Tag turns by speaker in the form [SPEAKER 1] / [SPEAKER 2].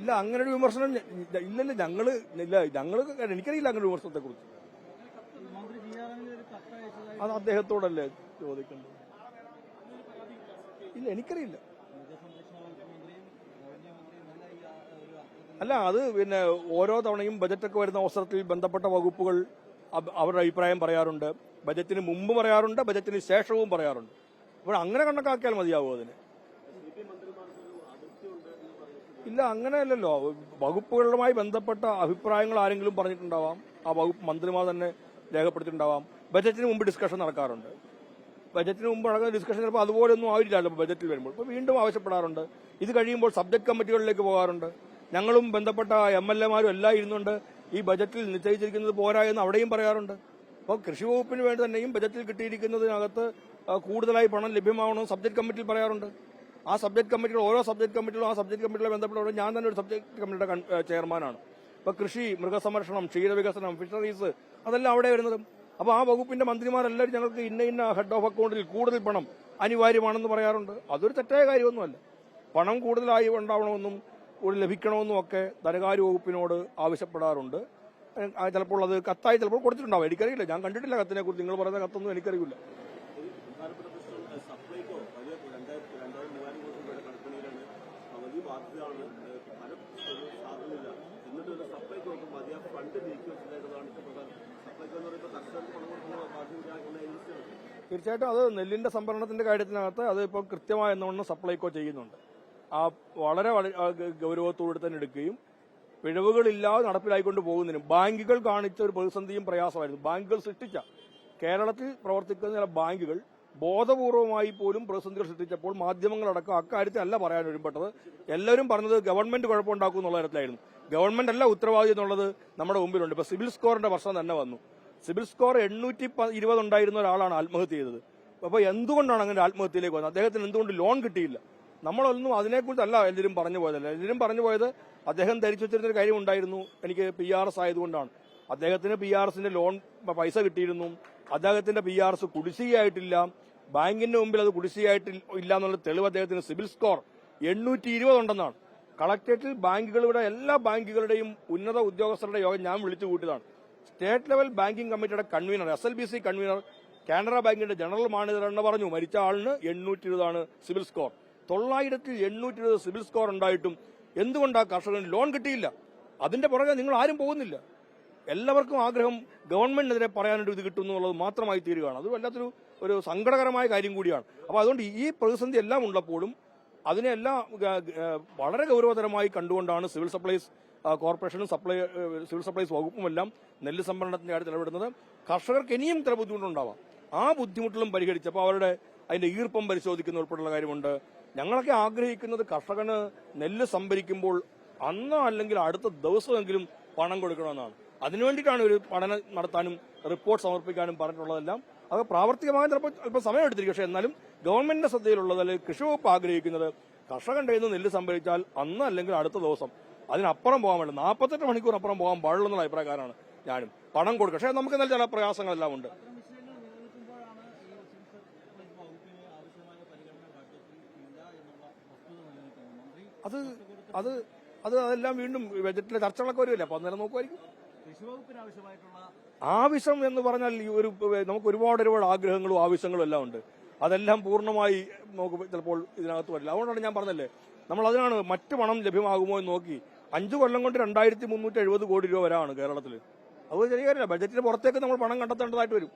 [SPEAKER 1] ഇല്ല അങ്ങനെ ഒരു വിമർശനം ഇല്ലല്ല ഞങ്ങൾ ഇല്ല ഞങ്ങൾ എനിക്കറിയില്ല അങ്ങനെ ഒരു വിമർശനത്തെ കുറിച്ച് അത് അദ്ദേഹത്തോടല്ലേ ചോദിക്കേണ്ടത്? ഇല്ല എനിക്കറിയില്ല. അല്ല അത് പിന്നെ ഓരോ തവണയും ബജറ്റൊക്കെ വരുന്ന അവസരത്തിൽ ബന്ധപ്പെട്ട വകുപ്പുകൾ അവരുടെ അഭിപ്രായം പറയാറുണ്ട്. ബജറ്റിന് മുമ്പ് പറയാറുണ്ട് ബജറ്റിന് ശേഷവും പറയാറുണ്ട്. അപ്പോൾ അങ്ങനെ കണക്കാക്കിയാൽ മതിയാവും അതിന്? ഇല്ല അങ്ങനെയല്ലല്ലോ. വകുപ്പുകളുമായി ബന്ധപ്പെട്ട അഭിപ്രായങ്ങൾ ആരെങ്കിലും പറഞ്ഞിട്ടുണ്ടാവാം? ആ വകുപ്പ് മന്ത്രിമാർ തന്നെ രേഖപ്പെടുത്തിയിട്ടുണ്ടാവാം. ബജറ്റിന് മുമ്പ് ഡിസ്കഷൻ നടക്കാറുണ്ട്. ബജറ്റിന് മുമ്പ് നടക്കുന്ന ഡിസ്കഷൻ ചിലപ്പോൾ അതുപോലൊന്നും ആവില്ലല്ലോ ബജറ്റിൽ വരുമ്പോൾ. ഇപ്പോൾ വീണ്ടും ആവശ്യപ്പെടാറുണ്ട്. ഇത് കഴിയുമ്പോൾ സബ്ജക്ട് കമ്മിറ്റികളിലേക്ക് പോകാറുണ്ട്. ഞങ്ങളും ബന്ധപ്പെട്ട എം എൽ എമാരും എല്ലാം ഇരുന്നുണ്ട് ഈ ബജറ്റിൽ നിശ്ചയിച്ചിരിക്കുന്നത് പോരാ എന്ന് അവിടെയും പറയാറുണ്ട്. അപ്പോൾ കൃഷി വകുപ്പിന് വേണ്ടി തന്നെയും ബജറ്റിൽ കിട്ടിയിരിക്കുന്നതിനകത്ത് കൂടുതലായി പണം ലഭ്യമാവണമെന്ന് സബ്ജക്ട് കമ്മിറ്റിയിൽ പറയാറുണ്ട്. ആ സബ്ജക്ട് കമ്മിറ്റികൾ ഓരോ സബ്ജക്ട് കമ്മിറ്റികളും ആ സബ്ജക്ട് കമ്മിറ്റികളെ ബന്ധപ്പെട്ട ഞാൻ തന്നെ ഒരു സബ്ജക്ട് കമ്മിറ്റിയുടെ ചെയർമാനാണ്. ഇപ്പൊ കൃഷി മൃഗസംരക്ഷണം ക്ഷീരവികസനം ഫിഷറീസ് അതെല്ലാം അവിടെ വരുന്നതും. അപ്പൊ ആ വകുപ്പിന്റെ മന്ത്രിമാരെല്ലാവരും ഞങ്ങൾക്ക് ഇന്ന ഇന്ന ഹെഡ് ഓഫ് അക്കൗണ്ടിൽ കൂടുതൽ പണം അനിവാര്യമാണെന്ന് പറയാറുണ്ട്. അതൊരു തെറ്റായ കാര്യമൊന്നുമല്ല. പണം കൂടുതലായി ഉണ്ടാവണമെന്നും കൂടുതൽ ലഭിക്കണമെന്നും ഒക്കെ ധനകാര്യ വകുപ്പിനോട് ആവശ്യപ്പെടാറുണ്ട്. ചിലപ്പോൾ അത് കത്തായി ചിലപ്പോൾ കൊടുത്തിട്ടുണ്ടാവും. എനിക്കറിയില്ല. ഞാൻ കണ്ടിട്ടില്ല കത്തിനെ കുറിച്ച്. നിങ്ങൾ പറയുന്ന കത്തൊന്നും എനിക്കറിയില്ല
[SPEAKER 2] പ്രധാനപ്പെട്ട പ്രശ്നം സപ്ലൈകോ വലിയ രണ്ടായിരത്തി രണ്ടായിരം മൂവായിരം കോടി രൂപയുടെ കടപ്പണിയിലാണ് വലിയ ഫലം സാധനമില്ല എന്നിട്ട് ഒരു സപ്ലൈകോക്ക് മതിയായ ഫണ്ട് നീക്കി വെച്ചതായിട്ടാണ് ഇപ്പോൾ എന്ന് പറയുമ്പോൾ കർഷകർക്ക് പണം കൊടുക്കുന്ന ബാധ്യതയുള്ള ഏജൻസിയാണ്
[SPEAKER 1] തീർച്ചയായിട്ടും അത് നെല്ലിന്റെ സംഭരണത്തിന്റെ കാര്യത്തിനകത്ത് അത് ഇപ്പോൾ കൃത്യമായ എന്നോണം സപ്ലൈക്കോ ചെയ്യുന്നുണ്ട്. ആ വളരെ ഗൗരവത്തോടെ തന്നെ എടുക്കുകയും പിഴവുകളില്ലാതെ നടപ്പിലായിക്കൊണ്ട് പോകുന്നതിനും ബാങ്കുകൾ കാണിച്ച ഒരു പ്രതിസന്ധിയും പ്രയാസമായിരുന്നു. ബാങ്കുകൾ സൃഷ്ടിച്ച കേരളത്തിൽ പ്രവർത്തിക്കുന്ന ചില ബാങ്കുകൾ ബോധപൂർവമായി പോലും പ്രതിസന്ധികൾ സൃഷ്ടിച്ചപ്പോൾ മാധ്യമങ്ങളടക്കം അക്കാര്യത്തിൽ അല്ല പറയാൻ ഒരുമ്പെട്ടത്. എല്ലാവരും പറഞ്ഞത് ഗവൺമെന്റ് കുഴപ്പമുണ്ടാക്കും എന്നുള്ള തരത്തിലായിരുന്നു. ഗവൺമെന്റ് അല്ല ഉത്തരവാദി എന്നുള്ളത് നമ്മുടെ മുമ്പിലുണ്ട്. ഇപ്പൊ സിവിൽ സ്കോറിന്റെ പ്രശ്നം തന്നെ വന്നു. സിവിൽ സ്കോർ എണ്ണൂറ്റി ഇരുപത് ഉണ്ടായിരുന്ന ഒരാളാണ് ആത്മഹത്യ ചെയ്തത്. അപ്പൊ എന്തുകൊണ്ടാണ് അങ്ങനെ ആത്മഹത്യയിലേക്ക് വന്നത്? അദ്ദേഹത്തിന് എന്തുകൊണ്ട് ലോൺ കിട്ടിയില്ല? നമ്മളൊന്നും അതിനെക്കുറിച്ചല്ല എല്ലാവരും പറഞ്ഞു പോയതല്ല? എല്ലാവരും പറഞ്ഞു പോയത് അദ്ദേഹം ധരിച്ചു വെച്ചിരുന്ന ഒരു കാര്യം ഉണ്ടായിരുന്നു. എനിക്ക് പി ആർ എസ് ആയതുകൊണ്ടാണ്. അദ്ദേഹത്തിന് പി ആർ എസിന്റെ ലോൺ പൈസ കിട്ടിയിരുന്നു. അദ്ദേഹത്തിന്റെ പി ആർ എസ് കുടിശ്ശികയായിട്ടില്ല. ബാങ്കിന്റെ മുമ്പിൽ അത് കുടിശ്ശികയായിട്ട് ഇല്ല എന്നുള്ള തെളിവ് അദ്ദേഹത്തിന് സിവിൽ സ്കോർ എണ്ണൂറ്റി ഇരുപത് ഉണ്ടെന്നാണ്. കളക്ടറേറ്റിൽ ബാങ്കുകളുടെ എല്ലാ ബാങ്കുകളുടെയും ഉന്നത ഉദ്യോഗസ്ഥരുടെ യോഗം ഞാൻ വിളിച്ചു കൂട്ടിയതാണ്. സ്റ്റേറ്റ് ലെവൽ ബാങ്കിംഗ് കമ്മിറ്റിയുടെ convener S L B C convener Canara ബാങ്കിന്റെ ജനറൽ മാനേജർ എന്ന് പറഞ്ഞു മരിച്ച ആളിന് എണ്ണൂറ്റി ഇരുപതാണ് സിവിൽ സ്കോർ. തൊള്ളായിരത്തിൽ എണ്ണൂറ്റി ഇരുപത് സിവിൽ സ്കോർ ഉണ്ടായിട്ടും എന്തുകൊണ്ടാണ് കർഷകന് ലോൺ കിട്ടിയില്ല? അതിന്റെ പുറകെ നിങ്ങൾ ആരും പോകുന്നില്ല. എല്ലാവർക്കും ആഗ്രഹം ഗവൺമെന്റിനെതിരെ പറയാനൊരു ഇത് കിട്ടും എന്നുള്ളത് മാത്രമായി തീരുകയാണ്. അത് വല്ലാത്തൊരു ഒരു സങ്കടകരമായ കാര്യം കൂടിയാണ്. അപ്പോൾ അതുകൊണ്ട് ഈ പ്രതിസന്ധി എല്ലാം ഉള്ളപ്പോഴും അതിനെല്ലാം വളരെ ഗൗരവതരമായി കണ്ടുകൊണ്ടാണ് സിവിൽ സപ്ലൈസ് കോർപ്പറേഷനും സപ്ലൈ സിവിൽ സപ്ലൈസ് വകുപ്പുമെല്ലാം നെല്ല് സംഭരണത്തിന്റെ കാര്യത്തിൽ ഇടപെടുന്നത്. കർഷകർക്ക് ഇനിയും ചില ബുദ്ധിമുട്ടുണ്ടാവാം. ആ ബുദ്ധിമുട്ടുകളും പരിഹരിച്ചപ്പോൾ അവരുടെ അതിന്റെ ഈർപ്പം പരിശോധിക്കുന്ന ഉൾപ്പെടെയുള്ള കാര്യമുണ്ട്. ഞങ്ങളൊക്കെ ആഗ്രഹിക്കുന്നത് കർഷകന് നെല്ല് സംഭരിക്കുമ്പോൾ അന്നോ അല്ലെങ്കിൽ അടുത്ത ദിവസമെങ്കിലും പണം കൊടുക്കണമെന്നാണ്. അതിനുവേണ്ടിയിട്ടാണ് ഒരു പഠനം നടത്താനും റിപ്പോർട്ട് സമർപ്പിക്കാനും പറഞ്ഞിട്ടുള്ളതെല്ലാം. അത് പ്രാവർത്തികമായി ചിലപ്പോൾ അല്പം സമയമെടുത്തിരിക്കും. പക്ഷേ എന്നാലും ഗവൺമെന്റിന്റെ ശ്രദ്ധയിലുള്ളത് അല്ലെങ്കിൽ കൃഷി വകുപ്പ് ആഗ്രഹിക്കുന്നത് കർഷകന്റെ കയ്യിൽ നെല്ല് സംഭരിച്ചാൽ അന്ന് അല്ലെങ്കിൽ അടുത്ത ദിവസം അതിനപ്പുറം പോകാൻ വേണ്ട. നാൽപ്പത്തെട്ട് മണിക്കൂർ അപ്പുറം പോകാൻ പാടുള്ള അഭിപ്രായക്കാരാണ് ഞാനും. പണം കൊടുക്കും. പക്ഷേ നമുക്ക് നല്ല ചില പ്രയാസങ്ങളെല്ലാം ഉണ്ട്.
[SPEAKER 3] എന്നുള്ള
[SPEAKER 1] അത് അത് അത് അതെല്ലാം വീണ്ടും ബജറ്റിലെ ചർച്ചകളൊക്കെ വരുമല്ലേ? അപ്പൊ അന്നേരം നോക്കുമായിരിക്കും ആവശ്യം എന്ന് പറഞ്ഞാൽ ഒരു നമുക്ക് ഒരുപാട് ഒരുപാട് ആഗ്രഹങ്ങളും ആവശ്യങ്ങളും എല്ലാം ഉണ്ട്. അതെല്ലാം പൂർണമായി നമുക്ക് ചിലപ്പോൾ ഇതിനകത്ത് വരില്ല. അതുകൊണ്ടാണ് ഞാൻ പറഞ്ഞല്ലേ നമ്മൾ അതിനാണ് മറ്റ് പണം ലഭ്യമാകുമോ എന്ന് നോക്കി. അഞ്ചു കൊല്ലം കൊണ്ട് രണ്ടായിരത്തി മുന്നൂറ്റി എഴുപത് കോടി രൂപ വരാണ് കേരളത്തിൽ അത് ചെറിയ കാര്യമല്ല. ബജറ്റിന് പുറത്തേക്ക് നമ്മൾ പണം കണ്ടെത്തേണ്ടതായിട്ട് വരും.